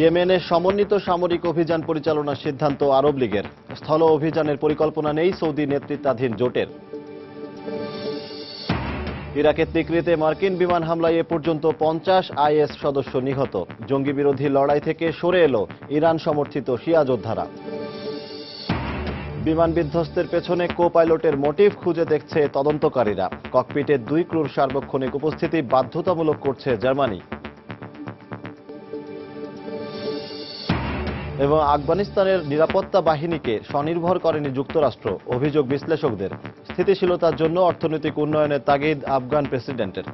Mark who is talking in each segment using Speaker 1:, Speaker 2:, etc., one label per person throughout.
Speaker 1: ইয়েমেনে সমন্বিত সামরিক অভিযান পরিচালনার সিদ্ধান্ত আরব লীগের। স্থল অভিযানের পরিকল্পনা নেই সৌদি নেতৃত্বাধীন জোটের। ইরাকের তিকরিতে মার্কিন বিমান হামলায় এ পর্যন্ত পঞ্চাশ আইএস সদস্য নিহত। জঙ্গি বিরোধী লড়াই থেকে সরে এলো ইরান সমর্থিত শিয়া যোদ্ধারা। বিমান বিধ্বস্তের পেছনে কো পাইলটের মোটিভ খুঁজে দেখছে তদন্তকারীরা। ককপিটের দুই ক্রুর সার্বক্ষণিক উপস্থিতি বাধ্যতামূলক করছে জার্মানি। এবং আফগানিস্তানের নিরাপত্তা বাহিনীকে স্বনির্ভর করেনি যুক্তরাষ্ট্র, অভিযোগ বিশ্লেষকদের। স্থিতিশীলতার জন্য অর্থনৈতিক উন্নয়নের তাগিদ আফগান প্রেসিডেন্টের।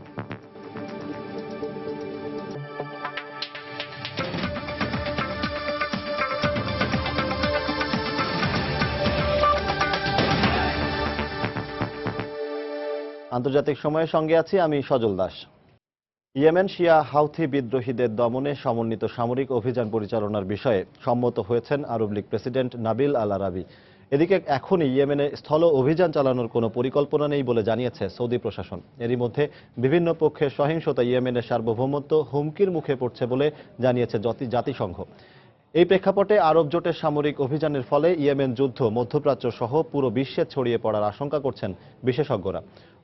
Speaker 1: আন্তর্জাতিক সময়ের সঙ্গে আছি আমি সজল দাস। ইয়েমেন শিয়া হাউথি বিদ্রোহীদের দমনে সমন্বিত সামরিক অভিযান পরিচালনার বিষয়ে সম্মত হয়েছেন Arab League president Nabil al Arabi এদিকে এখনই ইয়েমেনে স্থল অভিযান চালানোর কোনো পরিকল্পনা নেই বলে জানিয়েছে সৌদি প্রশাসন। এরই মধ্যে বিভিন্ন পক্ষের সহিংসতা ইয়েমেনের সার্বভৌমত্ব হুমকির মুখে পড়ছে বলে জানিয়েছে জাতিসংঘ। এই প্রেক্ষাপটে আরব জোটের সামরিক অভিযানের ফলে ইয়েমেন যুদ্ধ মধ্যপ্রাচ্য সহ পুরো বিশ্বে ছড়িয়ে পড়ার আশঙ্কা করছেন বিশেষজ্ঞরা।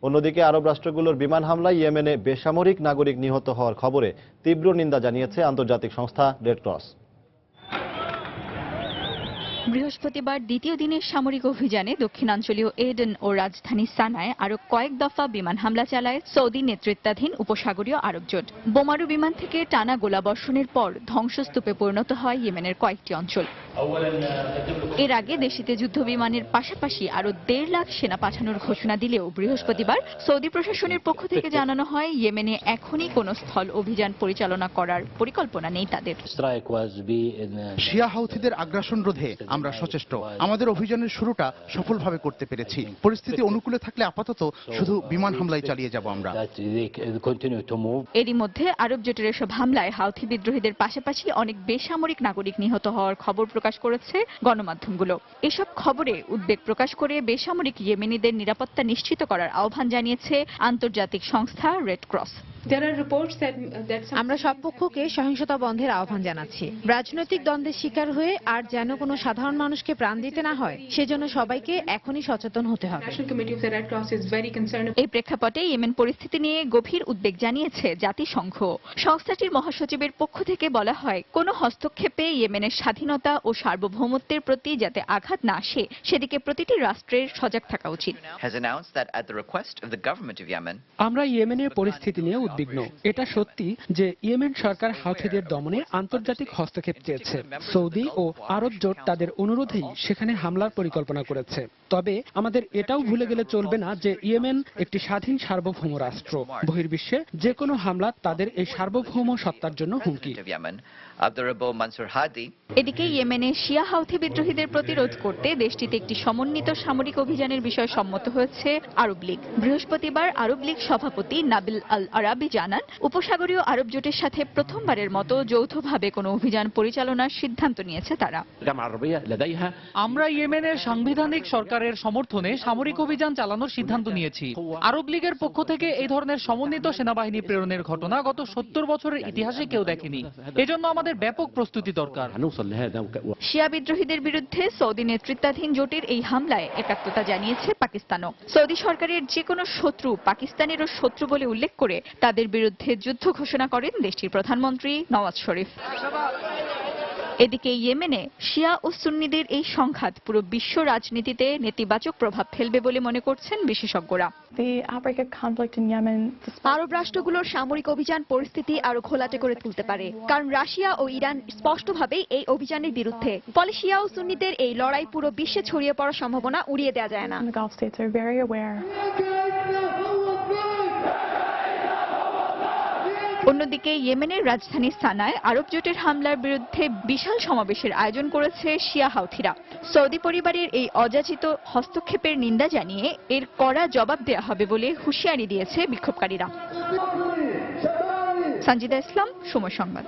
Speaker 1: অন্যদিকে আরব রাষ্ট্রগুলোর বিমান হামলায় ইয়েমেনে বেসামরিক নাগরিক নিহত হওয়ার খবরে তীব্র নিন্দা জানিয়েছে আন্তর্জাতিক সংস্থা রেড ক্রস।
Speaker 2: বৃহস্পতিবার দ্বিতীয় দিনের সামরিক অভিযানে দক্ষিণাঞ্চলীয় এডেন ও রাজধানী সানায় আরও কয়েক দফা বিমান হামলা চালায় সৌদি নেতৃত্বাধীন উপসাগরীয় আরব জোট। বোমারু বিমান থেকে টানা গোলাবর্ষণের পর ধ্বংসস্তূপে পরিণত হয় ইয়েমেনের কয়েকটি অঞ্চল। এর আগে দেশটিতে যুদ্ধ বিমানের পাশাপাশি আরও দেড় লাখ সেনা পাঠানোর ঘোষণা দিলেও বৃহস্পতিবার সৌদি প্রশাসনের পক্ষ থেকে জানানো হয় ইয়েমেনে এখনই কোনো স্থল অভিযান পরিচালনা করার পরিকল্পনা নেই তাদের।
Speaker 3: Uh,
Speaker 4: শিয়া হাউথিদের আগ্রাসন রোধে আমরা সচেষ্ট। আমাদের অভিযানের শুরুটা সফলভাবে করতে পেরেছি। পরিস্থিতি অনুকূলে থাকলে আপাতত শুধু বিমান হামলায় চালিয়ে যাব আমরা.
Speaker 2: এরই মধ্যে আরব জোটের এসব হামলায় হাউথি বিদ্রোহীদের পাশাপাশি অনেক বেসামরিক নাগরিক নিহত হওয়ার খবর প্রকাশ করেছে গণমাধ্যমগুলো। এসব খবরে উদ্বেগ প্রকাশ করে বেসামরিক ইয়েমেনিদের নিরাপত্তা নিশ্চিত করার আহ্বান জানিয়েছে আন্তর্জাতিক সংস্থা রেড ক্রস
Speaker 5: আমরা সব পক্ষকে সহিংসতা বন্ধের আহ্বান জানাচ্ছি। রাজনৈতিক দ্বন্দ্বের শিকার হয়ে আর যেন কোনো সাধারণ মানুষকে প্রাণ দিতে না হয় সেজন্য সবাইকে এখনই সচেতন হতে হবে।
Speaker 2: এই প্রেক্ষাপটে ইয়েমেন পরিস্থিতি নিয়ে গভীর উদ্বেগ জানিয়েছে জাতিসংঘ। সংস্থাটির মহাসচিবের পক্ষ থেকে বলা হয় কোনো হস্তক্ষেপে ইয়েমেনের স্বাধীনতা ও সার্বভৌমত্বের প্রতি যাতে আঘাত না আসে সেদিকে প্রতিটি রাষ্ট্রের সজাগ থাকা উচিত।
Speaker 6: আমরা ইয়েমেনের পরিস্থিতি নিয়ে উদ্বিগ্ন। এটা সত্যি যে ইয়েমেন সরকার হাউথিদের দমনে আন্তর্জাতিক হস্তক্ষেপ চেয়েছে। সৌদি ও আরব জোট তাদের অনুরোধেই সেখানে হামলার পরিকল্পনা করেছে। তবে আমাদের এটাও ভুলে গেলে চলবে না যে ইয়েমেন একটি স্বাধীন সার্বভৌম রাষ্ট্র। বহির্বিশ্বে যে কোনো হামলা তাদের এই সার্বভৌম সত্তার জন্য হুমকি।
Speaker 2: এদিকে ইয়েমেনে শিয়া হাউথি বিদ্রোহীদের প্রতিরোধ করতে দেশটিতে একটি সমন্বিত সামরিক অভিযানের বিষয়ে সম্মত হয়েছে আরব লীগ। বৃহস্পতিবার আরব লীগ সভাপতি নাবিল আল আরাবি জানান উপসাগরীয় আরব জোটের সাথে প্রথমবারের মতো যৌথভাবে কোনো অভিযান পরিচালনার সিদ্ধান্ত নিয়েছে তারা।
Speaker 7: আমরা ইয়েমেনের সাংবিধানিক সরকারের সমর্থনে সামরিক অভিযান চালানোর সিদ্ধান্ত নিয়েছি। আরব লীগের পক্ষ থেকে এই ধরনের সমন্বিত সেনাবাহিনী প্রেরণের ঘটনা গত সত্তর বছরের ইতিহাসে কেউ দেখেনি। এজন্য আমাদের আমাদের ব্যাপক প্রস্তুতি দরকার।
Speaker 2: শিয়া বিদ্রোহীদের বিরুদ্ধে সৌদি নেতৃত্বাধীন জোটের এই হামলায় একাত্মতা জানিয়েছে পাকিস্তানও। সৌদি সরকারের যে কোনো শত্রু পাকিস্তানেরও শত্রু বলে উল্লেখ করে তাদের বিরুদ্ধে যুদ্ধ ঘোষণা করেন দেশটির প্রধানমন্ত্রী নওয়াজ শরীফ। এদিকে ইয়েমেনে শিয়া ও সুন্নিদের এই সংঘাত পুরো বিশ্ব রাজনীতিতে নেতিবাচক প্রভাব ফেলবে বলে মনে করছেন বিশেষজ্ঞরা।
Speaker 8: আরব রাষ্ট্রগুলোর সামরিক অভিযান পরিস্থিতি আরও ঘোলাটে করে তুলতে পারে। কারণ রাশিয়া ও ইরান স্পষ্টভাবেই এই অভিযানের বিরুদ্ধে। ফলে শিয়া ও সুন্নিদের এই লড়াই পুরো বিশ্বে ছড়িয়ে পড়ার সম্ভাবনা উড়িয়ে দেওয়া যায় না।
Speaker 2: অন্যদিকে ইয়েমেনের রাজধানী সানায় আরব জোটের হামলার বিরুদ্ধে বিশাল সমাবেশের আয়োজন করেছে শিয়া হাউথিরা। সৌদি পরিবারের এই অযাচিত হস্তক্ষেপের নিন্দা জানিয়ে এর কড়া জবাব দেওয়া হবে বলে হুঁশিয়ারি দিয়েছে বিক্ষোভকারীরা। সঞ্জিদা ইসলাম, সময় সংবাদ।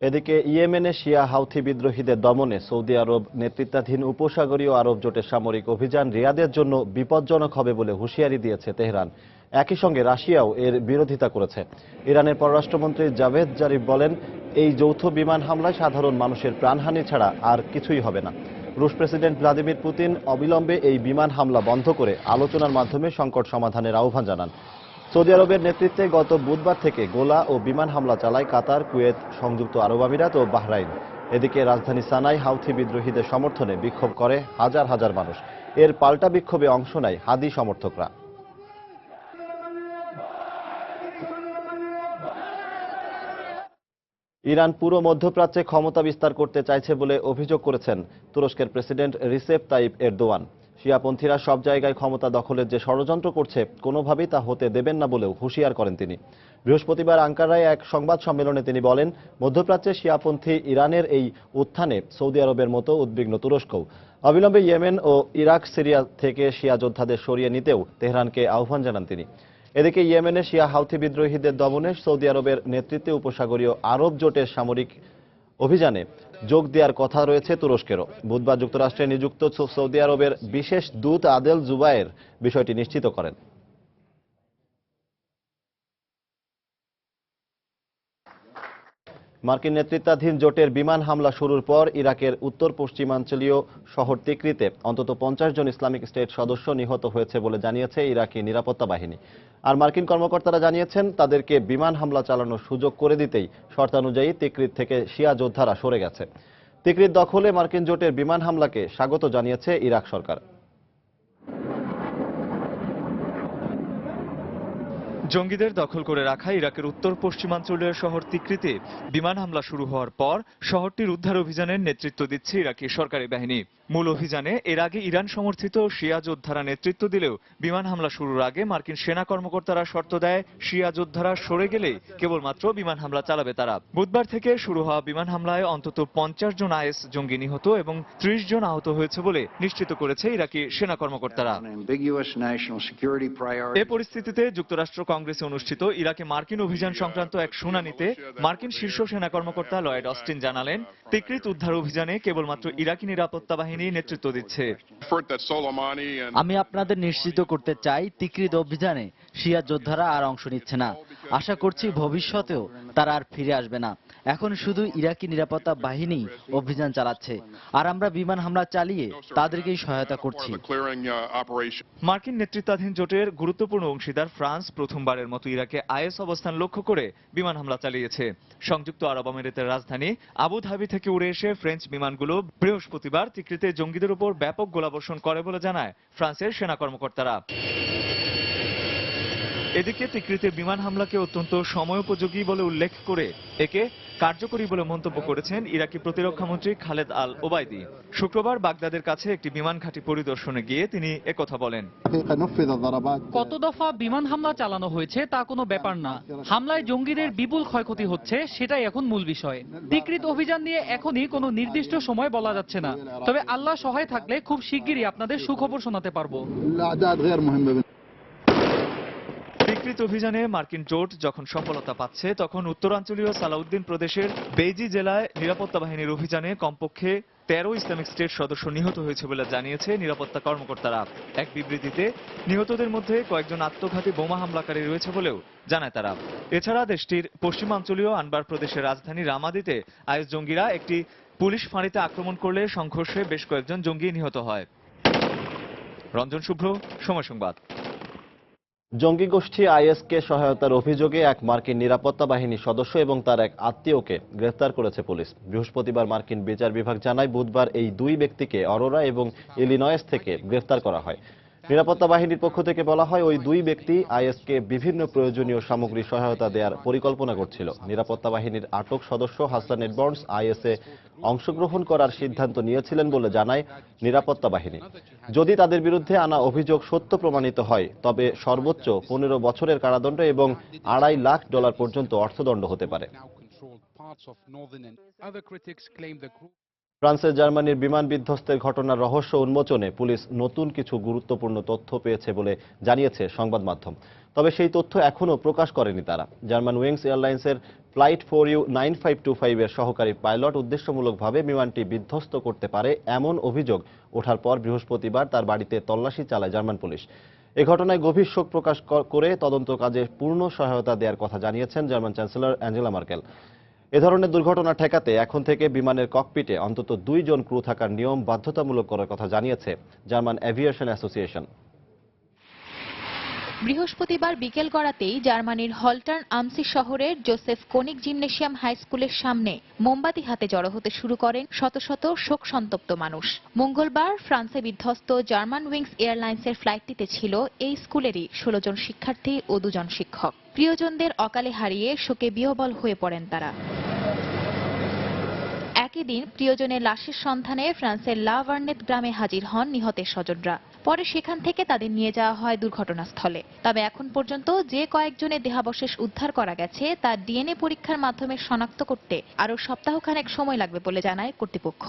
Speaker 1: এদিকে ইয়েমেনে শিয়া হাউথি বিদ্রোহীদের দমনে সৌদি আরব নেতৃত্বাধীন উপসাগরীয় আরব জোটের সামরিক অভিযান রিয়াদের জন্য বিপজ্জনক হবে বলে হুঁশিয়ারি দিয়েছে তেহরান। একই সঙ্গে রাশিয়াও এর বিরোধিতা করেছে। ইরানের পররাষ্ট্রমন্ত্রী জাভেদ জারিফ বলেন, এই যৌথ বিমান হামলায় সাধারণ মানুষের প্রাণহানি ছাড়া আর কিছুই হবে না। রুশ প্রেসিডেন্ট ভ্লাদিমির পুতিন অবিলম্বে এই বিমান হামলা বন্ধ করে আলোচনার মাধ্যমে সংকট সমাধানের আহ্বান জানান। সৌদি আরবের নেতৃত্বে গত বুধবার থেকে গোলা ও বিমান হামলা চালায় কাতার, কুয়েত, সংযুক্ত আরব আমিরাত ও বাহরাইন। এদিকে রাজধানী সানাই হাউথি বিদ্রোহীদের সমর্থনে বিক্ষোভ করে হাজার হাজার মানুষ। এর পাল্টা বিক্ষোভে অংশ নেয় হাদি সমর্থকরা। ইরান পুরো মধ্যপ্রাচ্যে ক্ষমতা বিস্তার করতে চাইছে বলে অভিযোগ করেছেন তুরস্কের প্রেসিডেন্ট রিসেপ তাইপ এরদোয়ান। শিয়াপন্থীরা সব জায়গায় ক্ষমতা দখলের যে ষড়যন্ত্র করছে, কোনোভাবেই তা হতে দেবেন না বলেও হুঁশিয়ার করেন তিনি। বৃহস্পতিবার আঙ্কারায় এক সংবাদ সম্মেলনে তিনি বলেন, মধ্যপ্রাচ্যে শিয়াপন্থী ইরানের এই উত্থানে সৌদি আরবের মতো উদ্বিগ্ন তুরস্কও। অবিলম্বে ইয়েমেন ও ইরাক, সিরিয়া থেকে শিয়া যোদ্ধাদের সরিয়ে নিতেও তেহরানকে আহ্বান জানান তিনি। এদিকে ইয়েমেনে শিয়া হাউথি বিদ্রোহীদের দমনে সৌদি আরবের নেতৃত্বে উপসাগরীয় আরব জোটের সামরিক অভিযানে যোগ দেওয়ার কথা রয়েছে তুরস্কেরও। বুধবার যুক্তরাষ্ট্রে নিযুক্ত সৌদি আরবের বিশেষ দূত আদেল জুবায়ের বিষয়টি নিশ্চিত করেন। মার্কিন নেতৃত্বাধীন জোটের বিমান হামলা শুরুর পর ইরাকের উত্তর পশ্চিমাঞ্চলীয় শহর তিকরিতে অন্তত পঞ্চাশ জন ইসলামিক স্টেট সদস্য নিহত হয়েছে বলে জানিয়েছে ইরাকি নিরাপত্তা বাহিনী। আর মার্কিন কর্মকর্তারা জানিয়েছেন, তাদেরকে বিমান হামলা চালানোর সুযোগ করে দিতেই শর্তানুযায়ী তিকরিত থেকে শিয়া যোদ্ধারা সরে গেছে। তিকরিত দখলে মার্কিন জোটের বিমান হামলাকে স্বাগত জানিয়েছে ইরাক সরকার।
Speaker 9: জঙ্গিদের দখল করে রাখা ইরাকের উত্তর পশ্চিমাঞ্চলীয় শহর তিকরিতে বিমান হামলা শুরু হওয়ার পর শহরটির উদ্ধার অভিযানের নেতৃত্ব দিচ্ছে ইরাকি সরকারি বাহিনী। মূল অভিযানে এর আগে ইরান সমর্থিত শিয়া যোদ্ধারা নেতৃত্ব দিলেও বিমান হামলা শুরুর আগে মার্কিন সেনা কর্মকর্তারা শর্ত দেয় শিয়া যোদ্ধারা সরে গেলেই কেবলমাত্র বিমান হামলা চালাবে তারা। বুধবার থেকে শুরু হওয়া বিমান হামলায় অন্তত পঞ্চাশ জন আইএস জঙ্গি নিহত এবং ত্রিশ জন আহত হয়েছে বলে নিশ্চিত করেছে ইরাকি সেনা কর্মকর্তারা। এ পরিস্থিতিতে যুক্তরাষ্ট্র কংগ্রেসে অনুষ্ঠিত ইরাকে মার্কিন অভিযান সংক্রান্ত এক শুনানিতে মার্কিন শীর্ষ সেনা কর্মকর্তা লয়েড অস্টিন জানালেন, তিকৃত উদ্ধার অভিযানে কেবলমাত্র ইরাকি নিরাপত্তা বাহিনী নেতৃত্ব দিচ্ছে।
Speaker 10: আমি আপনাদের নিশ্চিত করতে চাই, তিকৃত অভিযানে শিয়া যোদ্ধারা আর অংশ নিচ্ছে না। আশা করছি ভবিষ্যতেও তারা আর ফিরে আসবে না। এখন শুধু ইরাকি নিরাপত্তা বাহিনী অভিযান চালাচ্ছে, আর আমরা বিমান হামলা চালিয়ে তাদেরকেই সহায়তা করছি।
Speaker 9: মার্কিন নেতৃত্বাধীন জোটের গুরুত্বপূর্ণ অংশীদার ফ্রান্স প্রথমবারের মতো ইরাকে আইএস অবস্থান লক্ষ্য করে বিমান হামলা চালিয়েছে। সংযুক্ত আরব আমিরাতের রাজধানী আবু ধাবি থেকে উড়ে এসে ফ্রেঞ্চ বিমানগুলো বৃহস্পতিবার তিকৃতে জঙ্গিদের উপর ব্যাপক গোলাবর্ষণ করে বলে জানায় ফ্রান্সের সেনা কর্মকর্তারা। এদিকে তিকৃতে বিমান হামলাকে অত্যন্ত সময়োপযোগী বলে উল্লেখ করে একে কার্যকরী বলে মন্তব্য করেছেন ইরাকি প্রতিরক্ষা মন্ত্রী খালেদ আল ওবায়দি। শুক্রবার বাগদাদের কাছে একটি বিমান ঘাঁটি পরিদর্শনে গিয়ে তিনি একথা বলেন।
Speaker 7: কত দফা বিমান হামলা চালানো হয়েছে তা কোনো ব্যাপার না। হামলায় জঙ্গিদের বিপুল ক্ষয়ক্ষতি হচ্ছে, সেটাই এখন মূল বিষয়। বিকৃত অভিযান নিয়ে এখনই কোনো নির্দিষ্ট সময় বলা যাচ্ছে না। তবে আল্লাহ সহায় থাকলে খুব শিগগিরই আপনাদের সুখবর শোনাতে পারব।
Speaker 9: বিকৃত অভিযানে মার্কিন জোট যখন সফলতা পাচ্ছে, তখন উত্তরাঞ্চলীয় সালাউদ্দিন প্রদেশের বেইজি জেলায় নিরাপত্তা বাহিনীর অভিযানে কমপক্ষে তেরো ইসলামিক স্টেট সদস্য নিহত হয়েছে বলে জানিয়েছে নিরাপত্তা কর্মকর্তারা। এক বিবৃতিতে, নিহতদের মধ্যে কয়েকজন আত্মঘাতী বোমা হামলাকারী রয়েছে বলেও জানায় তারা। এছাড়া দেশটির পশ্চিমাঞ্চলীয় আনবার প্রদেশের রাজধানী রামাদিতে আইএস জঙ্গিরা একটি পুলিশ ফাঁড়িতে আক্রমণ করলে সংঘর্ষে বেশ কয়েকজন জঙ্গি নিহত হয়। রঞ্জন শুভ্র, সময় সংবাদ।
Speaker 1: জঙ্গি গোষ্ঠী আইএসকে সহায়তার অভিযোগে এক মার্কিন নিরাপত্তা বাহিনী সদস্য এবং তার এক আত্মীয়কে গ্রেফতার করেছে পুলিশ। বৃহস্পতিবার মার্কিন বিচার বিভাগ জানায়, বুধবার এই দুই ব্যক্তিকে অরোরা এবং ইলিনয়েস থেকে গ্রেফতার করা হয়। নিরাপত্তা বাহিনীর পক্ষ থেকে বলা হয়, ওই দুই ব্যক্তি আইএসকে বিভিন্ন প্রয়োজনীয় সামগ্রী সহায়তা দেওয়ার পরিকল্পনা করছিল। নিরাপত্তা বাহিনীর আটক সদস্য হাসান এডবর্নস আইএসএ অংশগ্রহণ করার সিদ্ধান্ত নিয়েছিলেন বলে জানায় নিরাপত্তা বাহিনী। যদি তাদের বিরুদ্ধে আনা অভিযোগ সত্য প্রমাণিত হয়, তবে সর্বোচ্চ পনেরো বছরের কারাদণ্ড এবং আড়াই লাখ ডলার পর্যন্ত অর্থদণ্ড হতে পারে। ফ্রান্সের জার্মানির বিমান বিধ্বস্তের ঘটনার রহস্য উন্মোচনে পুলিশ নতুন কিছু গুরুত্বপূর্ণ তথ্য পেয়েছে বলে জানিয়েছে সংবাদ মাধ্যম। তবে সেই তথ্য এখনও প্রকাশ করেনি তারা। জার্মান উইংস এয়ারলাইন্সের flight four U nine five two ফাইভের সহকারী পাইলট উদ্দেশ্যমূলকভাবে বিমানটি বিধ্বস্ত করতে পারে এমন অভিযোগ ওঠার পর বৃহস্পতিবার তার বাড়িতে তল্লাশি চালায় জার্মান পুলিশ। এ ঘটনায় গভীর শোক প্রকাশ করে তদন্ত কাজে পূর্ণ সহায়তা দেওয়ার কথা জানিয়েছেন জার্মান চ্যান্সেলর অ্যাঞ্জেলা মার্কেল। এ ধরনের দুর্ঘটনা ঠেকাতে এখন থেকে বিমানের ককপিটে অন্তত দুইজন ক্রু থাকার নিয়ম বাধ্যতামূলক করার কথা জানিয়েছে জার্মান অ্যাভিয়েশন অ্যাসোসিয়েশন।
Speaker 11: বৃহস্পতিবার বিকেল গড়াতেই জার্মানির হলটার্ন আমসি শহরের জোসেফ কোনিক জিমনেশিয়াম হাই স্কুলের সামনে মোমবাতি হাতে জড়ো হতে শুরু করেন শত শত শোক সন্তপ্ত মানুষ। মঙ্গলবার ফ্রান্সে বিধ্বস্ত জার্মান উইংস এয়ারলাইন্সের ফ্লাইটটিতে ছিল এই স্কুলেরই ষোলো জন শিক্ষার্থী ও দুজন শিক্ষক। প্রিয়জনদের অকালে হারিয়ে শোকে বিহবল হয়ে পড়েন তারা। একই দিন প্রিয়জনের লাশের সন্ধানে ফ্রান্সের লা ভার্নেত গ্রামে হাজির হন নিহতের স্বজনরা। পরে সেখান থেকে তাদের নিয়ে যাওয়া হয় দুর্ঘটনাস্থলে। তবে এখন পর্যন্ত যে কয়েকজনের দেহাবশেষ উদ্ধার করা গেছে, তা ডিএনএ পরীক্ষার মাধ্যমে শনাক্ত করতে আরও সপ্তাহখানেক সময় লাগবে বলে জানায় কর্তৃপক্ষ।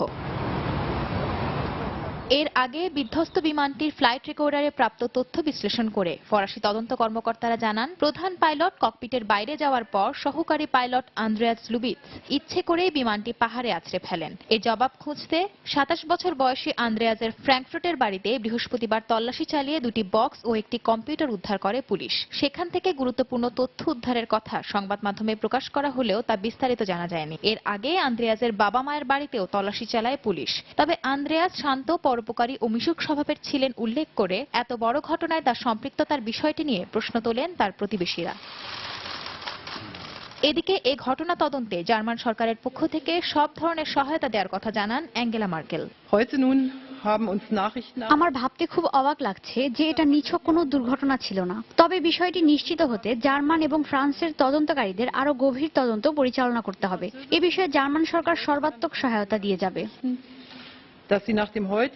Speaker 11: এর আগে বিধ্বস্ত বিমানটির ফ্লাইট রেকর্ডারে প্রাপ্ত তথ্য বিশ্লেষণ করে ফরাসি তদন্ত কর্মকর্তারা জানান, প্রধান পাইলট ককপিটের বাইরে যাওয়ার পর সহকারী পাইলট আন্দ্রেয়াস লুবিৎস ইচ্ছে করেই বিমানটি পাহাড়ে আছড়ে ফেলেন। এর জবাব খুঁজতে সাতাশ বছর বয়সী আন্দ্রেয়াজের ফ্র্যাঙ্কফুটের বাড়িতে বৃহস্পতিবার তল্লাশি চালিয়ে দুটি বক্স ও একটি কম্পিউটার উদ্ধার করে পুলিশ। সেখান থেকে গুরুত্বপূর্ণ তথ্য উদ্ধারের কথা সংবাদ মাধ্যমে প্রকাশ করা হলেও তা বিস্তারিত জানা যায়নি। এর আগে আন্দ্রেয়াজের বাবা মায়ের বাড়িতেও তল্লাশি চালায় পুলিশ। তবে আন্দ্রেয়াজ শান্ত পরোপকারী ও মিশুক স্বভাবের ছিলেন উল্লেখ করে এত বড় ঘটনায় তার সম্পৃক্ততার বিষয়টি নিয়ে প্রশ্ন তোলেন তার প্রতিবেশীরা। এদিকে এ ঘটনা তদন্তে জার্মান সরকারের পক্ষ থেকে সব ধরনের সহায়তা দেওয়ার কথা জানান অ্যাঙ্গেলা মার্কেল।
Speaker 12: আমার ভাবতে খুব অবাক লাগছে যে এটা নিছক কোনো দুর্ঘটনা ছিল না। তবে বিষয়টি নিশ্চিত হতে জার্মান এবং ফ্রান্সের তদন্তকারীদের আরও গভীর তদন্ত পরিচালনা করতে হবে। এ বিষয়ে জার্মান সরকার সর্বাত্মক সহায়তা দিয়ে যাবে।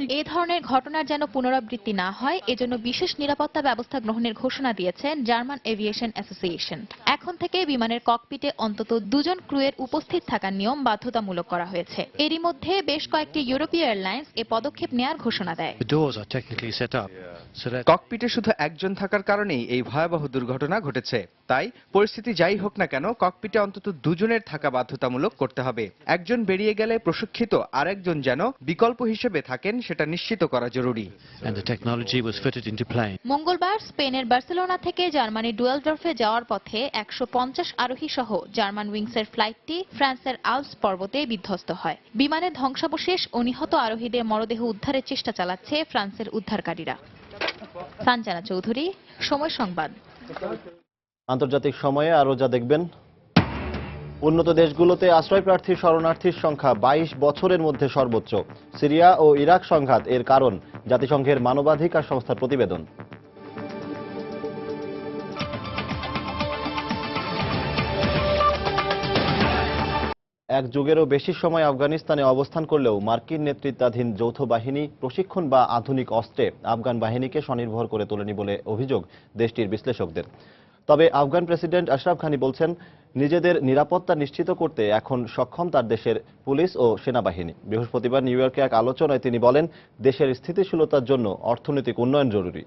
Speaker 11: এ ধরনের ঘটনার যেন পুনরাবৃত্তি না হয় এজন্য বিশেষ নিরাপত্তা ব্যবস্থা গ্রহণের ঘোষণা দিয়েছেন জার্মান এভিয়েশন অ্যাসোসিয়েশন। এখন থেকে বিমানের ককপিটে অন্তত দুজন ক্রুয়ের উপস্থিত থাকার নিয়ম বাধ্যতামূলক করা হয়েছে। এরই মধ্যে বেশ কয়েকটি ইউরোপীয় এয়ারলাইন্স এ পদক্ষেপ নেয়ার ঘোষণা দেয়।
Speaker 13: ককপিটে শুধু একজন থাকার কারণেই এই ভয়াবহ দুর্ঘটনা ঘটেছে। তাই পরিস্থিতি যাই হোক না কেন ককপিটে অন্তত দুজনের থাকা বাধ্যতামূলক করতে হবে। একজন বেরিয়ে গেলে প্রশিক্ষিত আরেকজন যেন বিকল্প হিসেবে থাকেন সেটা নিশ্চিত করা জরুরি।
Speaker 11: মঙ্গলবার স্পেনের বার্সেলোনা থেকে জার্মানির ডুয়েলডর্ফে যাওয়ার পথে একশো পঞ্চাশ আরোহী সহ জার্মান উইংসের ফ্লাইটটি ফ্রান্সের আলপস পর্বতে বিধ্বস্ত হয়। বিমানের ধ্বংসাবশেষ ও নিহত আরোহীদের মরদেহ উদ্ধারের চেষ্টা চালাচ্ছে ফ্রান্সের উদ্ধারকারীরা। সানজানা চৌধুরী সময় সংবাদ।
Speaker 1: আন্তর্জাতিক সময়ে আরও যা দেখবেন উন্নত দেশগুলোতে আশ্রয় প্রার্থী শরণার্থীর সংখ্যা বাইশ বছরের মধ্যে সর্বোচ্চ। সিরিয়া ও ইরাক সংঘাত এর কারণ, জাতিসংঘের মানবাধিকার সংস্থার প্রতিবেদন। এক যুগেরও বেশি সময় আফগানিস্তানে অবস্থান করলেও মার্কিন নেতৃত্বাধীন যৌথ বাহিনী প্রশিক্ষণ বা আধুনিক অস্ত্রে আফগান বাহিনীকে স্বনির্ভর করে তোলেনি বলে অভিযোগ দেশটির বিশ্লেষকদের। তবে আফগান প্রেসিডেন্ট আশরাফ ঘানি বলছেন, নিজেদের নিরাপত্তা নিশ্চিত করতে এখন সক্ষম তার দেশের পুলিশ ও সেনাবাহিনী। বৃহস্পতিবার নিউ ইয়র্কে এক আলোচনায় তিনি বলেন, দেশের স্থিতিশীলতার জন্য অর্থনৈতিক উন্নয়ন জরুরি।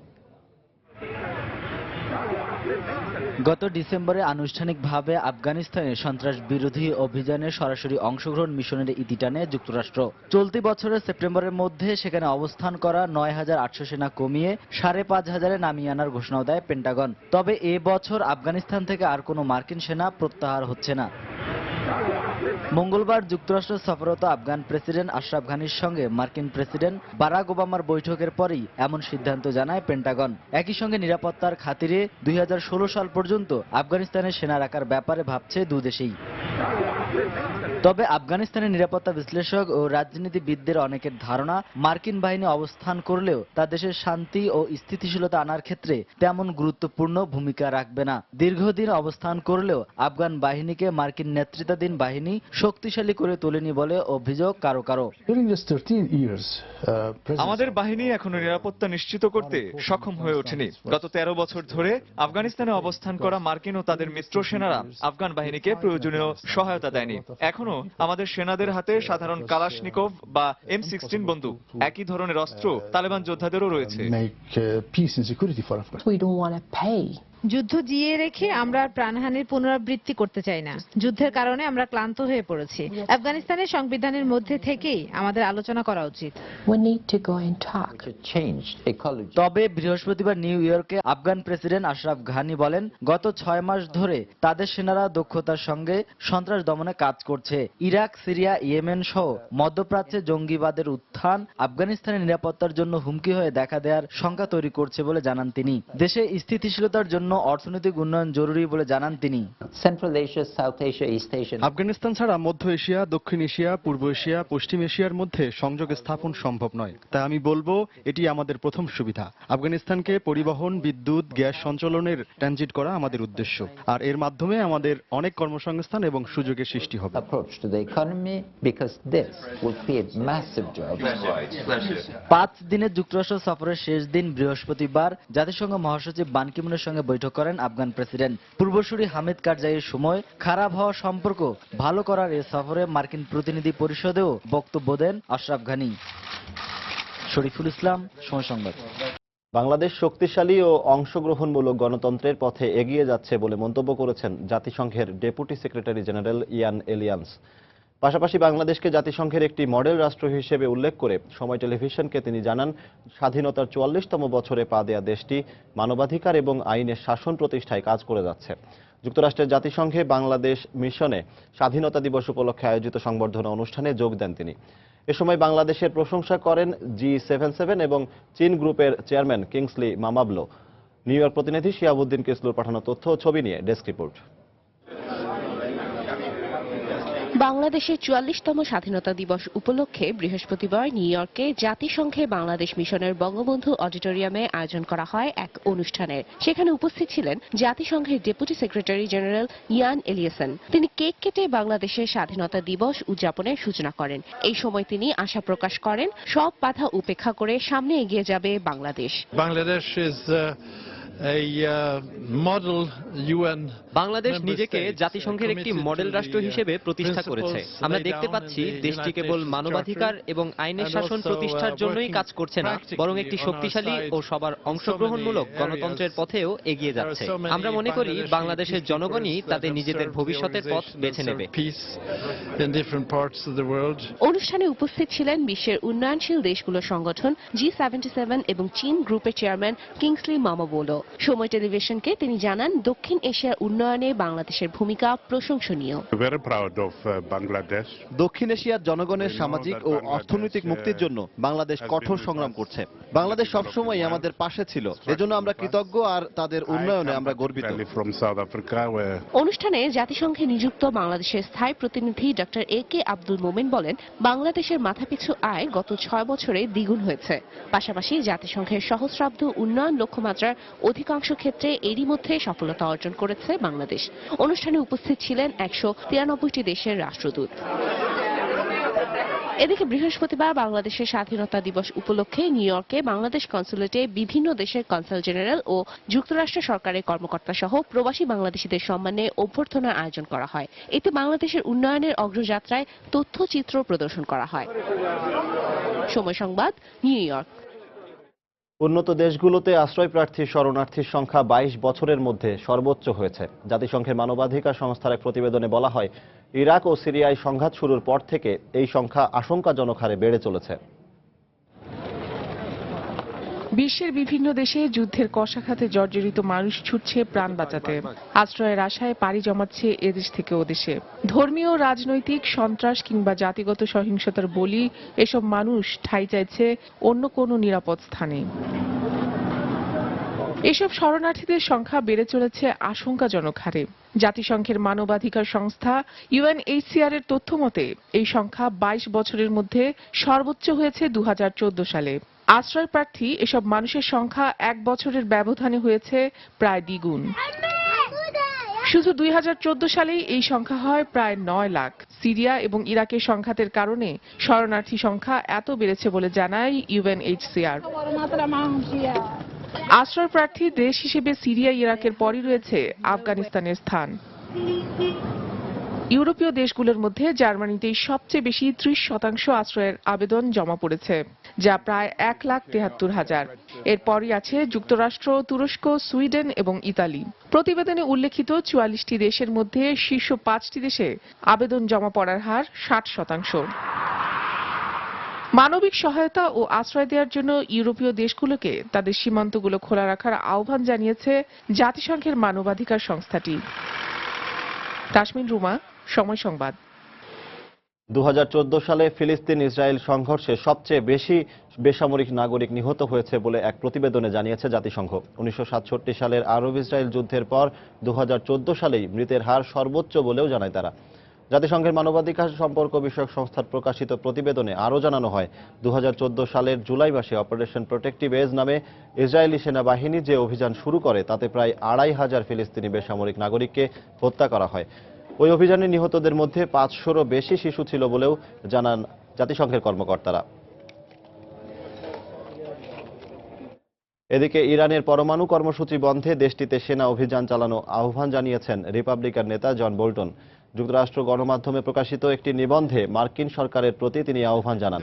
Speaker 10: গত ডিসেম্বরে আনুষ্ঠানিকভাবে আফগানিস্তানে সন্ত্রাস বিরোধী অভিযানে সরাসরি অংশগ্রহণ মিশনের ইতি টানে যুক্তরাষ্ট্র। চলতি বছরের সেপ্টেম্বরের মধ্যে সেখানে অবস্থান করা নয় হাজার আটশো সেনা কমিয়ে সাড়ে পাঁচ হাজারে নামিয়ে আনার ঘোষণাও দেয় পেন্টাগন। তবে এ বছর আফগানিস্তান থেকে আর কোনো মার্কিন সেনা প্রত্যাহার হচ্ছে না। মঙ্গলবার যুক্তরাষ্ট্র সফররত আফগান প্রেসিডেন্ট আশরাফ ঘানির সঙ্গে মার্কিন প্রেসিডেন্ট বারাক ওবামার বৈঠকের পরই এমন সিদ্ধান্ত জানায় পেন্টাগন। একই সঙ্গে নিরাপত্তার খাতিরে দুই হাজার ষোলো সাল পর্যন্ত আফগানিস্তানে সেনা রাখার ব্যাপারে ভাবছে দুদেশেই তবে আফগানিস্তানের নিরাপত্তা বিশ্লেষক ও রাজনীতিবিদদের অনেকের ধারণা, মার্কিন বাহিনী অবস্থান করলেও তা দেশের শান্তি ও স্থিতিশীলতা আনার ক্ষেত্রে তেমন গুরুত্বপূর্ণ ভূমিকা রাখবে না। দীর্ঘদিন অবস্থান করলেও আফগান বাহিনীকে মার্কিন নেতৃত্বাধীন বাহিনী শক্তিশালী করে তোলেনি বলে অভিযোগ কারও কারও।
Speaker 9: আমাদের বাহিনী এখনও নিরাপত্তা নিশ্চিত করতে সক্ষম হয়ে ওঠেনি। গত তেরো বছর ধরে আফগানিস্তানে অবস্থান করা মার্কিন ও তাদের মিত্র সেনারা আফগান বাহিনীকে প্রয়োজনীয় সহায়তা দেয়নি। এখনও আমাদের সেনাদের হাতে সাধারণ কালাশনিকভ বা এম সিক্সটিন বন্দুক। একই ধরনের অস্ত্র তালেবান যোদ্ধাদেরও রয়েছে।
Speaker 5: যুদ্ধ জিয়ে রেখে আমরা আর প্রাণহানির পুনরাবৃত্তি করতে চাই না। যুদ্ধের কারণে আমরা ক্লান্ত হয়ে পড়েছি। আফগানিস্তানের সংবিধানের মধ্যে থেকেই আমাদের আলোচনা করা উচিত।
Speaker 10: তবে বৃহস্পতিবার নিউ ইয়র্কে আফগান প্রেসিডেন্ট আশরাফ ঘানি বলেন গত ছয় মাস ধরে তাদের সেনারা দক্ষতার সঙ্গে সন্ত্রাস দমনে কাজ করছে। ইরাক সিরিয়া ইয়েমেন সহ মধ্যপ্রাচ্যে জঙ্গিবাদের উত্থান আফগানিস্তানের নিরাপত্তার জন্য হুমকি হয়ে দেখা দেওয়ার শঙ্কা তৈরি করছে বলে জানান তিনি। দেশে স্থিতিশীলতার জন্য অর্থনৈতিক উন্নয়ন জরুরি বলে জানান তিনি.
Speaker 14: আফগানিস্তান ছাড়া মধ্য এশিয়া দক্ষিণ এশিয়া পূর্ব এশিয়া পশ্চিম এশিয়ার মধ্যে সংযোগ স্থাপন সম্ভব নয় তাই আমি বলব এটি আমাদের প্রথম সুবিধা আফগানিস্তানকে পরিবহন বিদ্যুৎ গ্যাস সঞ্চালনের ট্রানজিট করা আমাদের উদ্দেশ্য আর এর মাধ্যমে আমাদের অনেক কর্মসংস্থান এবং সুযোগের সৃষ্টি হবে.
Speaker 10: পাঁচ দিনের যুক্তরাষ্ট্র সফরের শেষ দিন বৃহস্পতিবার জাতিসংঘ মহাসচিব বান কিমুনের সঙ্গে বৈঠক করেন আফগান প্রেসিডেন্ট। পূর্বসূরি হামিদ কারজাইয়ের সময় খারাপ হওয়া সম্পর্ক ভালো করার এ সফরে মার্কিন প্রতিনিধি পরিষদেও বক্তব্য দেন আশরাফ ঘানি। শরীফুল ইসলাম সংবাদ।
Speaker 1: বাংলাদেশ শক্তিশালী ও অংশগ্রহণমূলক গণতন্ত্রের পথে এগিয়ে যাচ্ছে বলে মন্তব্য করেছেন জাতিসংঘের ডেপুটি সেক্রেটারি জেনারেল ইয়ান এলিয়ান্স। পাশাপাশি বাংলাদেশকে জাতিসংঘের একটি মডেল রাষ্ট্র হিসেবে উল্লেখ করে সময় টেলিভিশনকে তিনি জানান, স্বাধীনতার চুয়াল্লিশতম বছরে পা দেয়া দেশটি মানবাধিকার এবং আইনের শাসন প্রতিষ্ঠায় কাজ করে যাচ্ছে। যুক্তরাষ্ট্রের জাতিসংঘে বাংলাদেশ মিশনে স্বাধীনতা দিবস উপলক্ষে আয়োজিত সংবর্ধনা অনুষ্ঠানে যোগ দেন তিনি। এ সময় বাংলাদেশের প্রশংসা করেন জি সেভেন সেভেন এবং চীন গ্রুপের chairman Kingsley Mamabolo. New York প্রতিনিধি শিয়াবুদ্দিন কিসলুর পাঠানো তথ্য ও ছবি নিয়ে ডেস্ক রিপোর্ট।
Speaker 15: বাংলাদেশের চুয়াল্লিশতম স্বাধীনতা দিবস উপলক্ষে বৃহস্পতিবার নিউ ইয়র্কে জাতিসংঘে বাংলাদেশ মিশনের বঙ্গবন্ধু অডিটোরিয়ামে আয়োজন করা হয় এক অনুষ্ঠানের সেখানে উপস্থিত ছিলেন জাতিসংঘের deputy secretary general Jan Eliasson. তিনি কেক কেটে বাংলাদেশের স্বাধীনতা দিবস উদযাপনের সূচনা করেন। এই সময় তিনি আশা প্রকাশ করেন, সব বাধা উপেক্ষা করে সামনে এগিয়ে যাবে Bangladesh.
Speaker 16: Bangladesh is uh, uh,
Speaker 17: Bangladesh নিজেকে জাতিসংঘের একটি মডেল রাষ্ট্র হিসেবে প্রতিষ্ঠা করেছে। আমরা দেখতে পাচ্ছি দেশটি কেবল মানবাধিকার এবং আইনের শাসন প্রতিষ্ঠার জন্যই কাজ করছে না বরং একটি শক্তিশালী ও সবার অংশগ্রহণমূলক গণতন্ত্রের পথেও এগিয়ে যাচ্ছে। আমরা মনে করি বাংলাদেশের জনগণই তাদের নিজেদের ভবিষ্যতের পথ বেছে নেবে.
Speaker 15: অনুষ্ঠানে উপস্থিত ছিলেন বিশ্বের উন্নয়নশীল দেশগুলোর সংগঠন জি সেভেন্টি সেভেন এবং চীন গ্রুপের চেয়ারম্যান কিংসলি মামাবোলো সময় টেলিভিশনকে তিনি জানান দক্ষিণ এশিয়ার উন্নয়নে বাংলাদেশের ভূমিকা প্রশংসনীয়।
Speaker 18: Very proud of uh, Bangladesh.
Speaker 1: দক্ষিণ এশিয়ার জনগণের সামাজিক ও অর্থনৈতিক মুক্তির জন্য বাংলাদেশ কঠোর সংগ্রাম করছে। বাংলাদেশ সবসময় আমাদের পাশে ছিল। এজন্য আমরা কৃতজ্ঞ আর তাদের উন্নয়নে আমরা গর্বিত।
Speaker 18: From South Africa, where
Speaker 15: অনুষ্ঠানে জাতিসংঘে নিযুক্ত বাংলাদেশের স্থায়ী প্রতিনিধি ডক্টর এ কে আব্দুল মোমেন বলেন বাংলাদেশের মাথাপিছু আয় গত ছয় বছরে দ্বিগুণ হয়েছে। পাশাপাশি জাতিসংঘের সহস্রাব্দ উন্নয়ন লক্ষ্যমাত্রার অধিকাংশ ক্ষেত্রে এরই মধ্যে সফলতা অর্জন করেছে বাংলাদেশ। অনুষ্ঠানে উপস্থিত ছিলেন একশো তিরানব্বইটি দেশের রাষ্ট্রদূত। এদিকে বৃহস্পতিবার বাংলাদেশের স্বাধীনতা দিবস উপলক্ষে নিউ ইয়র্কে বাংলাদেশ কনসুলেটে বিভিন্ন দেশের কনসাল জেনারেল ও যুক্তরাষ্ট্র সরকারের কর্মকর্তা সহ প্রবাসী বাংলাদেশিদের সম্মানে অভ্যর্থনার আয়োজন করা হয়। এতে বাংলাদেশের উন্নয়নের অগ্রযাত্রায় তথ্যচিত্র প্রদর্শন করা হয়। সময় সংবাদ, নিউ ইয়র্ক।
Speaker 1: উন্নত দেশগুলোতে আশ্রয় প্রার্থী শরণার্থীর সংখ্যা বাইশ বছরের মধ্যে সর্বোচ্চ হয়েছে। জাতিসংঘের মানবাধিকার সংস্থার এক প্রতিবেদনে বলা হয়, ইরাক ও সিরিয়ায় সংঘাত শুরুর পর থেকে এই সংখ্যা আশঙ্কাজনক হারে বেড়ে চলেছে।
Speaker 19: বিশ্বের বিভিন্ন দেশে যুদ্ধের কষাঘাতে জর্জরিত মানুষ ছুটছে প্রাণ বাঁচাতে। আশ্রয়ের আশায় পাড়ি জমাচ্ছে এদেশ থেকে ওদেশে। ধর্মীয়, রাজনৈতিক, সন্ত্রাস কিংবা জাতিগত সহিংসতার বলি এসব মানুষ ঠাঁই চাইছে অন্য কোনো নিরাপদ স্থানে। এসব শরণার্থীদের সংখ্যা বেড়ে চলেছে আশঙ্কাজনক হারে। জাতিসংঘের মানবাধিকার সংস্থা ইউএনএইচসিআর এর তথ্য মতে এই সংখ্যা বাইশ বছরের মধ্যে সর্বোচ্চ হয়েছে দু হাজার চোদ্দ সালে। আশ্রয় প্রার্থী এসব মানুষের সংখ্যা এক বছরের ব্যবধানে হয়েছে প্রায় দ্বিগুণ। শুধু দুই হাজার চোদ্দ সালেই এই সংখ্যা হয় প্রায় নয় লাখ। সিরিয়া এবং ইরাকের সংঘাতের কারণে শরণার্থী সংখ্যা এত বেড়েছে বলে জানায় ইউএনএইচসিআর আশ্রয় প্রার্থী দেশ হিসেবে সিরিয়া, ইরাকের পরই রয়েছে আফগানিস্তানের স্থান। ইউরোপীয় দেশগুলোর মধ্যে জার্মানিতেই সবচেয়ে বেশি ত্রিশ শতাংশ আশ্রয়ের আবেদন জমা পড়েছে, যা প্রায় এক লাখ তেহাত্তর হাজার। এরপরই আছে যুক্তরাষ্ট্র, তুরস্ক, সুইডেন এবং ইতালি। প্রতিবেদনে উল্লেখিত চুয়াল্লিশটি দেশের মধ্যে শীর্ষ পাঁচটি দেশে আবেদন জমা পড়ার হার ষাট শতাংশ। মানবিক সহায়তা ও আশ্রয় দেওয়ার জন্য ইউরোপীয় দেশগুলোকে তাদের সীমান্তগুলো খোলা রাখার আহ্বান জানিয়েছে জাতিসংঘের মানবাধিকার সংস্থাটি। তাসমিন রুমা সময় সংবাদ।
Speaker 1: দু হাজার চোদ্দ সালে ফিলিস্তিন ইসরায়েল সংঘর্ষে সবচেয়ে বেশি বেসামরিক নাগরিক নিহত হয়েছে বলে এক প্রতিবেদনে জানিয়েছে জাতিসংঘ। উনিশশো সাতষট্টি সালের আরব ইসরায়েল যুদ্ধের পর দু হাজার চোদ্দ সালেই মৃতের হার সর্বোচ্চ বলেও জানায় তারা। জাতিসংঘের মানবাধিকার সম্পর্ক বিষয়ক সংস্থার প্রকাশিত প্রতিবেদনে আরও জানানো হয় দু হাজার চোদ্দ সালের জুলাই মাসে অপারেশন প্রোটেক্টিভ এজ নামে ইসরায়েলি সেনাবাহিনী যে অভিযান শুরু করে, তাতে প্রায় আড়াই হাজার ফিলিস্তিনি বেসামরিক নাগরিককে হত্যা করা হয়। ওই অভিযানে নিহতদের মধ্যে পাঁচশোরও বেশি শিশু ছিল বলেও জানান জাতিসংঘের কর্মকর্তারা। এদিকে ইরানের পরমাণু কর্মসূচি বন্ধে দেশটিতে সেনা অভিযান চালানো আহ্বান জানিয়েছেন রিপাবলিকান নেতা জন বোল্টন। যুক্তরাষ্ট্র গণমাধ্যমে প্রকাশিত একটি নিবন্ধে মার্কিন সরকারের প্রতি তিনি আহ্বান জানান।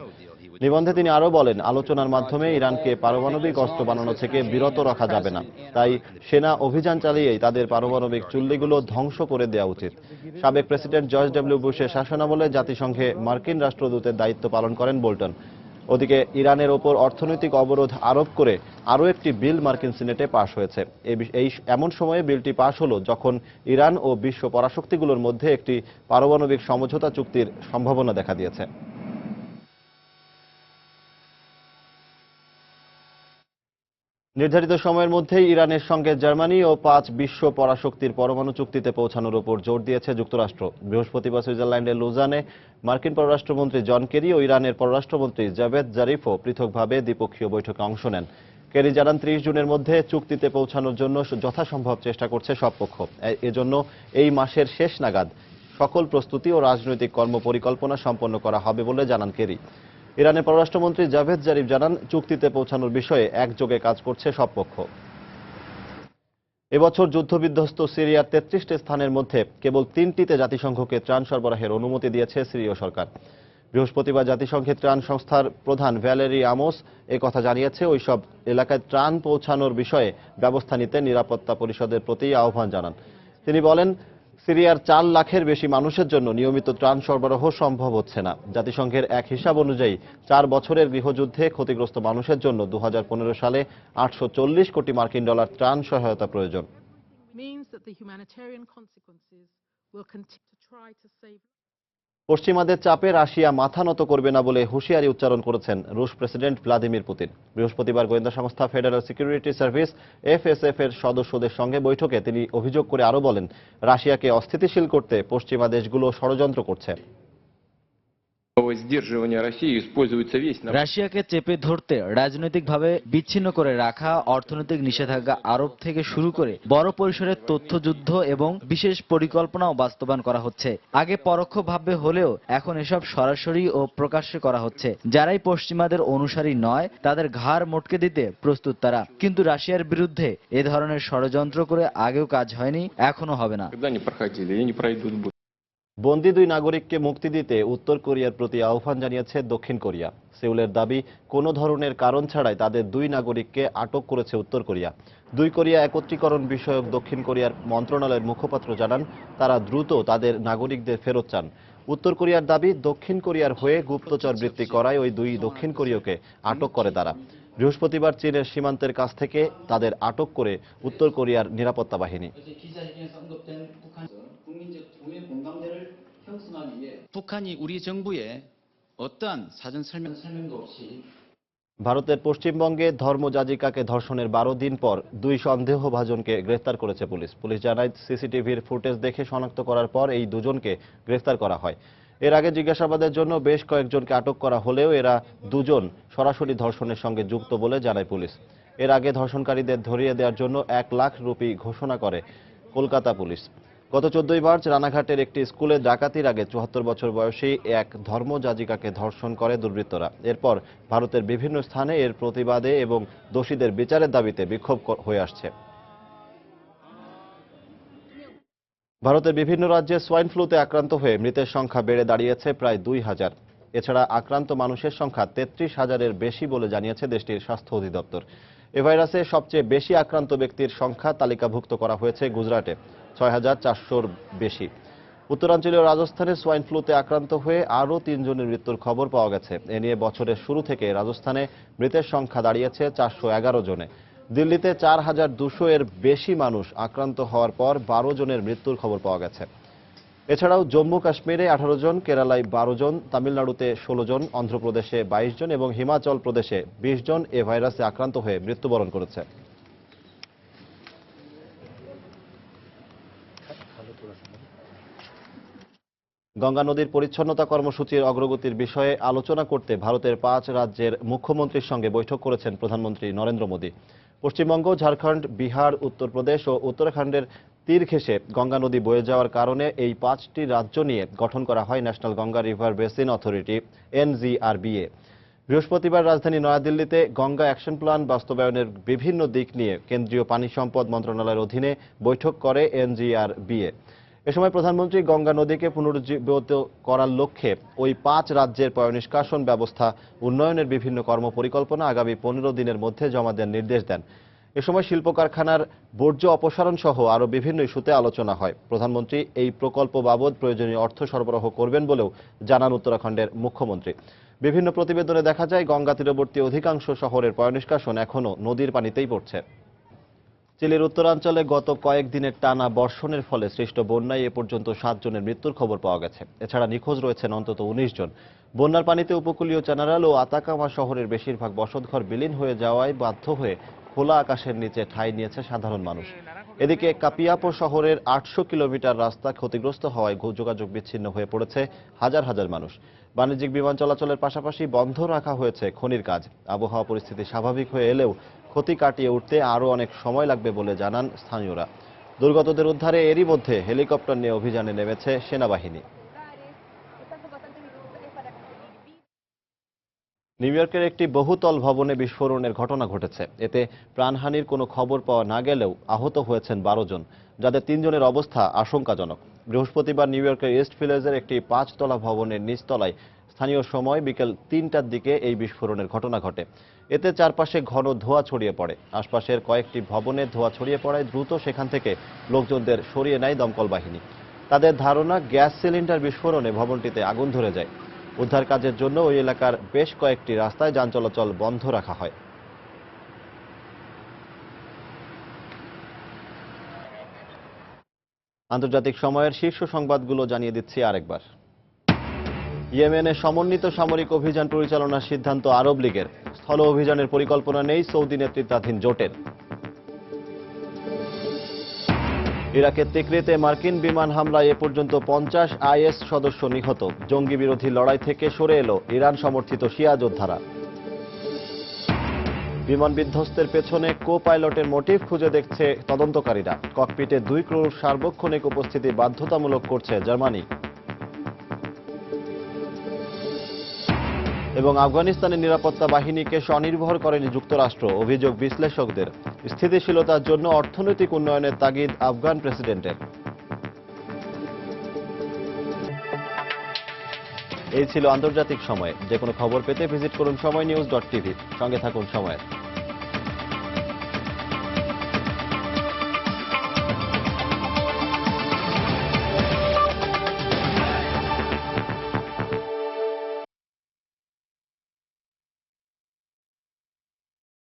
Speaker 1: নিবন্ধে তিনি আরও বলেন, আলোচনার মাধ্যমে ইরানকে পারমাণবিক অস্ত্র বানানো থেকে বিরত রাখা যাবে না। তাই সেনা অভিযান চালিয়েই তাদের পারমাণবিক চুল্লিগুলো ধ্বংস করে দেওয়া উচিত। সাবেক প্রেসিডেন্ট জর্জ ডব্লিউ বুশের শাসনামলে জাতিসংঘে মার্কিন রাষ্ট্রদূতের দায়িত্ব পালন করেন বোল্টন। ওদিকে ইরানের ওপর অর্থনৈতিক অবরোধ আরোপ করে আরও একটি বিল মার্কিন সিনেটে পাশ হয়েছে। এই এমন সময়ে বিলটি পাশ হলো যখন ইরান ও বিশ্ব পরাশক্তিগুলোর মধ্যে একটি পারমাণবিক সমঝোতা চুক্তির সম্ভাবনা দেখা দিয়েছে। নির্ধারিত সময়ের মধ্যেই ইরানের সঙ্গে জার্মানি ও পাঁচ বিশ্ব পরাশক্তির পরমাণু চুক্তিতে পৌঁছানোর উপর জোর দিয়েছে যুক্তরাষ্ট্র। বৃহস্পতিবার সুইজারল্যান্ডের লুজানে মার্কিন পররাষ্ট্রমন্ত্রী জন কেরি ও ইরানের পররাষ্ট্রমন্ত্রী জাভেদ জারিফও পৃথকভাবে দ্বিপক্ষীয় বৈঠকে অংশ নেন। কেরি জানান, ত্রিশ জুনের মধ্যে চুক্তিতে পৌঁছানোর জন্য যথাসম্ভব চেষ্টা করছে সব পক্ষ। এজন্য এই মাসের শেষ নাগাদ সকল প্রস্তুতি ও রাজনৈতিক কর্মপরিকল্পনা সম্পন্ন করা হবে বলে জানান কেরি। ইরানের পররাষ্ট্রমন্ত্রী জাভেদ জারিফ জানান, চুক্তিতে পৌঁছানোর বিষয়ে একযোগে কাজ করছে সব পক্ষ। এবছর যুদ্ধবিধ্বস্ত সিরিয়ার তেত্রিশটি স্থানের মধ্যে কেবল তিনটিতে জাতিসংঘকে ত্রাণ সরবরাহের অনুমতি দিয়েছে সিরীয় সরকার। বৃহস্পতিবার জাতিসংঘের ত্রাণ সংস্থার প্রধান ভ্যালেরি আমোস কথা জানিয়েছে, ওইসব এলাকায় ত্রাণ পৌঁছানোর বিষয়ে ব্যবস্থা নিতে নিরাপত্তা পরিষদের প্রতি আহ্বান জানান। তিনি বলেন সিরিয়ার চার লাখের বেশি মানুষের জন্য নিয়মিত ত্রাণ সরবরাহ সম্ভব হচ্ছে না। জাতিসংঘের এক হিসাব অনুযায়ী চার বছরের গৃহযুদ্ধে ক্ষতিগ্রস্ত মানুষের জন্য দু হাজার পনেরো সালে আটশো চল্লিশ কোটি মার্কিন ডলার ত্রাণ সহায়তা প্রয়োজন। পশ্চিমাদের চাপে রাশিয়া মাথা নত করবে না বলে হুঁশিয়ারি উচ্চারণ করেছেন রুশ প্রেসিডেন্ট ভ্লাদিমির পুতিন। বৃহস্পতিবার গোয়েন্দা সংস্থা ফেডারেল সিকিউরিটি সার্ভিস এফএসএফ এর সদস্যদের সঙ্গে বৈঠকে তিনি অভিযোগ করে আরও বলেন, রাশিয়াকে অস্থিতিশীল করতে পশ্চিমা দেশগুলো ষড়যন্ত্র করছে।
Speaker 10: রাশিয়াকে চেপে ধরতে রাজনৈতিকভাবে বিচ্ছিন্ন করে রাখা অর্থনৈতিক নিষেধাজ্ঞা আরোপ থেকে শুরু করে বড় পরিসরের তথ্যযুদ্ধ এবং বিশেষ পরিকল্পনাও বাস্তবায়ন করা হচ্ছে। আগে পরোক্ষভাবে হলেও এখন এসব সরাসরি ও প্রকাশ্যে করা হচ্ছে। যারাই পশ্চিমাদের অনুসারী নয় তাদের ঘাড় মটকে দিতে প্রস্তুত তারা। কিন্তু রাশিয়ার বিরুদ্ধে এ ধরনের ষড়যন্ত্র করে আগেও কাজ হয়নি এখনও হবে না।
Speaker 1: বন্দি দুই নাগরিককে মুক্তি দিতে উত্তর কোরিয়ার প্রতি আহ্বান জানিয়েছে দক্ষিণ কোরিয়া। সেউলের দাবি, কোনো ধরনের কারণ ছাড়াই তাদের দুই নাগরিককে আটক করেছে উত্তর কোরিয়া। দুই কোরিয়া একত্রীকরণ বিষয়ক দক্ষিণ কোরিয়ার মন্ত্রণালয়ের মুখপাত্র জানান, তারা দ্রুত তাদের নাগরিকদের ফেরত চান। উত্তর কোরিয়ার দাবি, দক্ষিণ কোরিয়ার হয়ে গুপ্তচর বৃত্তি করায় ওই দুই দক্ষিণ কোরীয়কে আটক করে তারা। বৃহস্পতিবার চীনের সীমান্তের কাছ থেকে তাদের আটক করে উত্তর কোরিয়ার নিরাপত্তা বাহিনী। ভারতের পশ্চিমবঙ্গে ধর্মযাজিকাকে ধর্ষণের বারো দিন পর দুই সন্দেহভাজনকে গ্রেফতার করেছে পুলিশ। পুলিশ জানায় সিসিটিভির ফুটেজ দেখে শনাক্ত করার পর এই দুজনকে গ্রেফতার করা হয়। এর আগে জিজ্ঞাসাবাদের জন্য বেশ কয়েকজনকে আটক করা হলেও এরা দুজন সরাসরি ধর্ষণের সঙ্গে যুক্ত বলে জানায় পুলিশ। এর আগে ধর্ষণকারীদের ধরিয়ে দেওয়ার জন্য এক লাখ রুপি ঘোষণা করে কলকাতা পুলিশ। গত চোদ্দই মার্চ রানাঘাটের একটি স্কুলে ডাকাতির আগে চুয়াত্তর বছর বয়সী এক ধর্মযাজিকাকে ধর্ষণ করে দুর্বৃত্তরা। এরপর ভারতের বিভিন্ন স্থানে এর প্রতিবাদে এবং দোষীদের বিচারের দাবিতে বিক্ষোভ হয়ে আসছে। ভারতের বিভিন্ন রাজ্যে সোয়াইন ফ্লুতে আক্রান্ত হয়ে মৃতের সংখ্যা বেড়ে দাঁড়িয়েছে প্রায় দুই হাজার। এছাড়া আক্রান্ত মানুষের সংখ্যা তেত্রিশ হাজারের বেশি বলে জানিয়েছে দেশটির স্বাস্থ্য অধিদপ্তর। এ ভাইরাসে সবচেয়ে বেশি আক্রান্ত ব্যক্তির সংখ্যা তালিকাভুক্ত করা হয়েছে গুজরাটে। ছয় হাজার চারশোর বেশি। উত্তরাঞ্চলীয় রাজস্থানে সোয়াইন ফ্লুতে আক্রান্ত হয়ে আরও তিনজনের মৃত্যুর খবর পাওয়া গেছে। এ নিয়ে বছরের শুরু থেকে রাজস্থানে মৃতের সংখ্যা দাঁড়িয়েছে চারশো এগারো জনে। দিল্লিতে চার হাজার দুশো এর বেশি মানুষ আক্রান্ত হওয়ার পর বারো জনের মৃত্যুর খবর পাওয়া গেছে। এছাড়াও জম্মু কাশ্মীরে আঠারো জন, কেরালায় বারো জন, তামিলনাড়ুতে ষোলো জন, অন্ধ্রপ্রদেশে বাইশ জন এবং হিমাচল প্রদেশে বিশ জন এ ভাইরাসে আক্রান্ত হয়ে মৃত্যুবরণ করেছে। গঙ্গা নদীর পরিচ্ছন্নতা কর্মসূচির অগ্রগতির বিষয়ে আলোচনা করতে ভারতের পাঁচ রাজ্যের মুখ্যমন্ত্রীর সঙ্গে বৈঠক করেছেন প্রধানমন্ত্রী নরেন্দ্র মোদী। পশ্চিমবঙ্গ, ঝাড়খণ্ড, বিহার, উত্তরপ্রদেশ ও উত্তরাখণ্ডের তীর ঘেঁষে গঙ্গা নদী বয়ে যাওয়ার কারণে এই পাঁচটি রাজ্য নিয়ে গঠন করা হয় national Ganga river basin authority, NGRBA. বৃহস্পতিবার রাজধানী নয়াদিল্লিতে গঙ্গা অ্যাকশন প্ল্যান বাস্তবায়নের বিভিন্ন দিক নিয়ে কেন্দ্রীয় পানি সম্পদ মন্ত্রণালয়ের অধীনে বৈঠক করে এনজিআরবিএ। এ সময় প্রধানমন্ত্রী গঙ্গা নদীকে পুনরুজ্জীবিত করার লক্ষ্যে ওই পাঁচ রাজ্যের পয়নিষ্কাশন ব্যবস্থা, উন্নয়নের বিভিন্ন কর্মপরিকল্পনা আগামী পনেরো দিনের মধ্যে জমা দেওয়ার নির্দেশ দেন। এ সময় শিল্প কারখানার বর্জ্য অপসারণ সহ আরও বিভিন্ন ইস্যুতে আলোচনা হয়। প্রধানমন্ত্রী এই প্রকল্প বাবদ প্রয়োজনীয় অর্থ সরবরাহ করবেন বলেও জানান উত্তরাখণ্ডের মুখ্যমন্ত্রী। বিভিন্ন প্রতিবেদনে দেখা যায়, গঙ্গা তীরবর্তী অধিকাংশ শহরের পয়নিষ্কাশন এখনও নদীর পানিতেই পড়ছে। চিলির উত্তরাঞ্চলে গত কয়েকদিনের টানা বর্ষণের ফলে সৃষ্ট বন্যায় এ পর্যন্ত সাতজনের মৃত্যুর খবর পাওয়া গেছে। এছাড়া নিখোঁজ রয়েছেন অন্তত উনিশ জন। বন্যার পানিতে উপকূলীয় চ্যানারাল ও আতাকামা শহরের বেশিরভাগ বসতঘর বিলীন হয়ে যাওয়ায় বাধ্য হয়ে খোলা আকাশের নিচে ঠাঁই নিয়েছে সাধারণ মানুষ। এদিকে কাপিয়াপো শহরের আটশো কিলোমিটার রাস্তা ক্ষতিগ্রস্ত হওয়ায় যোগাযোগ বিচ্ছিন্ন হয়ে পড়েছে হাজার হাজার মানুষ। বাণিজ্যিক বিমান চলাচলের পাশাপাশি বন্ধ রাখা হয়েছে খনির কাজ। আবহাওয়া পরিস্থিতি স্বাভাবিক হয়ে এলেও ক্ষতি কাটিয়ে উঠতে আরও অনেক সময় লাগবে বলে জানান স্থানীয়রা। দুর্গতদের উদ্ধারে এরই মধ্যে হেলিকপ্টার নিয়ে অভিযানে নেমেছে সেনাবাহিনী। নিউ ইয়র্কের একটি বহুতল ভবনে বিস্ফোরণের ঘটনা ঘটেছে। এতে প্রাণহানির কোনো খবর পাওয়া না গেলেও আহত হয়েছেন বারো জন, যাদের তিনজনের অবস্থা আশঙ্কাজনক। বৃহস্পতিবার নিউ ইয়র্কের ইস্ট ভিলেজের একটি পাঁচতলা ভবনের নিচতলায় স্থানীয় সময় বিকেল তিনটার দিকে এই বিস্ফোরণের ঘটনা ঘটে। এতে চারপাশে ঘন ধোঁয়া ছড়িয়ে পড়ে। আশপাশের কয়েকটি ভবনে ধোঁয়া ছড়িয়ে পড়ায় দ্রুত সেখান থেকে লোকজনদের সরিয়ে নেয় দমকল বাহিনী। তাদের ধারণা, গ্যাস সিলিন্ডার বিস্ফোরণে ভবনটিতে আগুন ধরে যায়। উদ্ধার কাজের জন্য ওই এলাকার বেশ কয়েকটি রাস্তায় যান চলাচল বন্ধ রাখা হয়। আন্তর্জাতিক সময়ের শীর্ষ সংবাদগুলো জানিয়ে দিচ্ছি আরেকবার। ইয়েমেনে সমন্বিত সামরিক অভিযান পরিচালনার সিদ্ধান্ত আরব লীগের। স্থল অভিযানের পরিকল্পনা নেই সৌদি নেতৃত্বাধীন জোটের। ইরাকের তিকরিতে মার্কিন বিমান হামলায় এ পর্যন্ত পঞ্চাশ আইএস সদস্য নিহত। জঙ্গি বিরোধী লড়াই থেকে সরে এলো ইরান সমর্থিত শিয়া যোদ্ধারা। বিমান বিধ্বস্তের পেছনে কো পাইলটের মোটিভ খুঁজে দেখছে তদন্তকারীরা। ককপিটে দুই ক্রোর সার্বক্ষণিক উপস্থিতি বাধ্যতামূলক করছে জার্মানি। এবং আফগানিস্তানের নিরাপত্তা বাহিনীকে স্বনির্ভর করেনি যুক্তরাষ্ট্র, অভিযোগ বিশ্লেষকদের। স্থিতিশীলতার জন্য অর্থনৈতিক উন্নয়নের তাগিদ আফগান প্রেসিডেন্টের। এই ছিল আন্তর্জাতিক সময়। যে কোনো খবর পেতে ভিজিট করুন সময় নিউজ ডট টিভি। সঙ্গে থাকুন সময়ের।